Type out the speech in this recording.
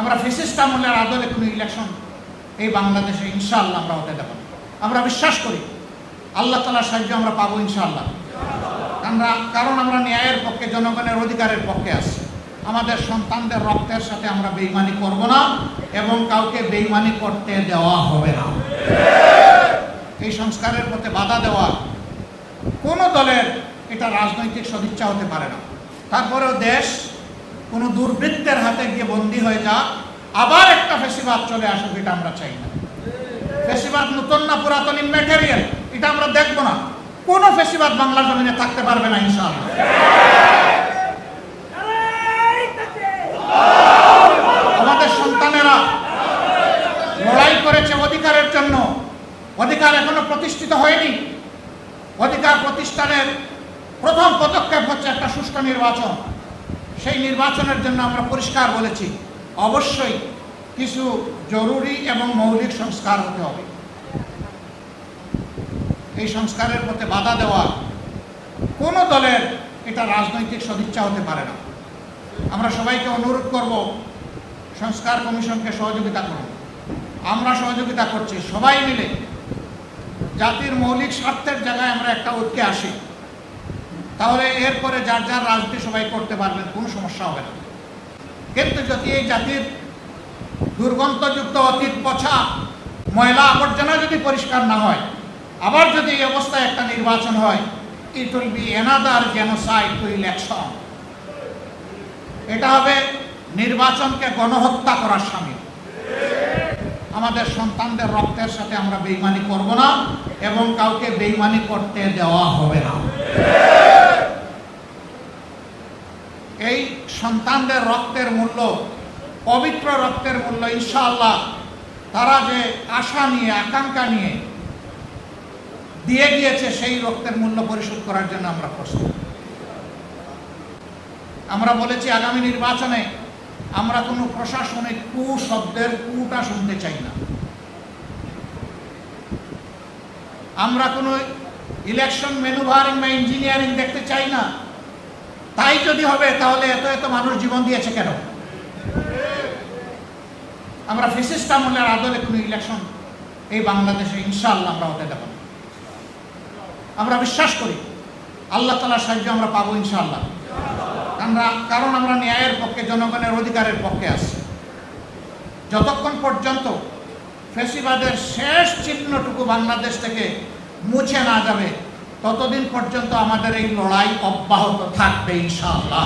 আমরা ফেসিস্ট আমলের আদলে কোনো ইলেকশন এই বাংলাদেশে ইনশাআল্লাহ আমরা হতে দেব আমরা বিশ্বাস করি, আল্লাহ তালার সাহায্য আমরা পাবো ইনশাআল্লাহ। আমরা, কারণ আমরা ন্যায়ের পক্ষে, জনগণের অধিকারের পক্ষে আছি। আমাদের সন্তানদের রক্তের সাথে আমরা বেইমানি করব না এবং কাউকে বেইমানি করতে দেওয়া হবে না। এই সংস্কারের পথে বাধা দেওয়া কোনো দলের এটা রাজনৈতিক সদিচ্ছা হতে পারে না। তারপরেও দেশ কোনো দুর্বৃত্তের হাতে গিয়ে বন্দী হয়ে যাক, আবার একটা ফেসিবাদ চলে আসুক, এটা আমরা চাই না। ফেসিবাদ নতুন না পুরাতন ইম্যাটেরিয়াল এটা আমরা দেখব না। কোনো ফেসিবাদ বাংলা জমিনে থাকতে পারবে না, ইনশাআল্লাহ। আমাদের সন্তানেরা লড়াই করেছে অধিকারের জন্য। অধিকার এখনও প্রতিষ্ঠিত হয়নি। অধিকার প্রতিষ্ঠানের প্রথম পদক্ষেপ হচ্ছে একটা সুষ্ঠু নির্বাচন। সেই নির্বাচনের জন্য আমরা পরিষ্কার বলেছি, অবশ্যই কিছু জরুরি এবং মৌলিক সংস্কার হতে হবে। এই সংস্কারের পথে বাধা দেওয়া কোনো দলের এটা রাজনৈতিক সদিচ্ছা হতে পারে না। আমরা সবাইকে অনুরোধ করব, সংস্কার কমিশনকে সহযোগিতা করুন। আমরা সহযোগিতা করছি, সবাই মিলে। জাতির মৌলিক স্বার্থের জায়গায় আমরা একটা ঐক্যে আসি। তাহলে এরপরে যার যার রাজনীতি সবাই করতে পারবেন, কোনো সমস্যা হবে না। কিন্তু যদি এই জাতির দুর্গন্ধযুক্ত অতীত পছা ময়লা আবর্জনা যদি পরিষ্কার না হয়, আবার যদি এই অবস্থায় একটা নির্বাচন হয় it will be another genocide to election এটা হবে নির্বাচনকে গণহত্যা করার সামিল। আমাদের সন্তানদের রক্তের সাথে আমরা বেইমানি করব না এবং কাউকে বেইমানি করতে দেওয়া হবে না। এই সন্তানদের রক্তের মূল্য, পবিত্র রক্তের মূল্য, ইনশাআল্লাহ তারা যে আশা নিয়ে, আকাঙ্ক্ষা নিয়ে দিয়ে গিয়েছে, সেই রক্তের মূল্য পরিশোধ করার জন্য আমরা প্রস্তুত। আমরা বলেছি, আগামী নির্বাচনে আমরা কোনো প্রশাসনিক কু শব্দের কুটা শুনতে চাই না। আমরা কোনো ইলেকশন ম্যানুভারিং বা ইঞ্জিনিয়ারিং দেখতে চাই না। তাই যদি হবে, তাহলে এত এত মানুষ জীবন দিয়েছে কেন? আমরা ফেসিস্ট আমলের আদলে কোনো ইলেকশন এই বাংলাদেশে ইনশাআল্লাহ আমরা হতে দেব আমরা বিশ্বাস করি, আল্লাহ তালার সাহায্য আমরা পাবো ইনশাআল্লাহ। আমরা, কারণ আমরা ন্যায়ের পক্ষে, জনগণের অধিকারের পক্ষে আছি। যতক্ষণ পর্যন্ত ফেসিবাদের শেষ চিহ্নটুকু বাংলাদেশ থেকে মুছে না যাবে ততদিন পর্যন্ত আমাদের এই লড়াই অব্যাহত থাকবে ইনশাআল্লাহ।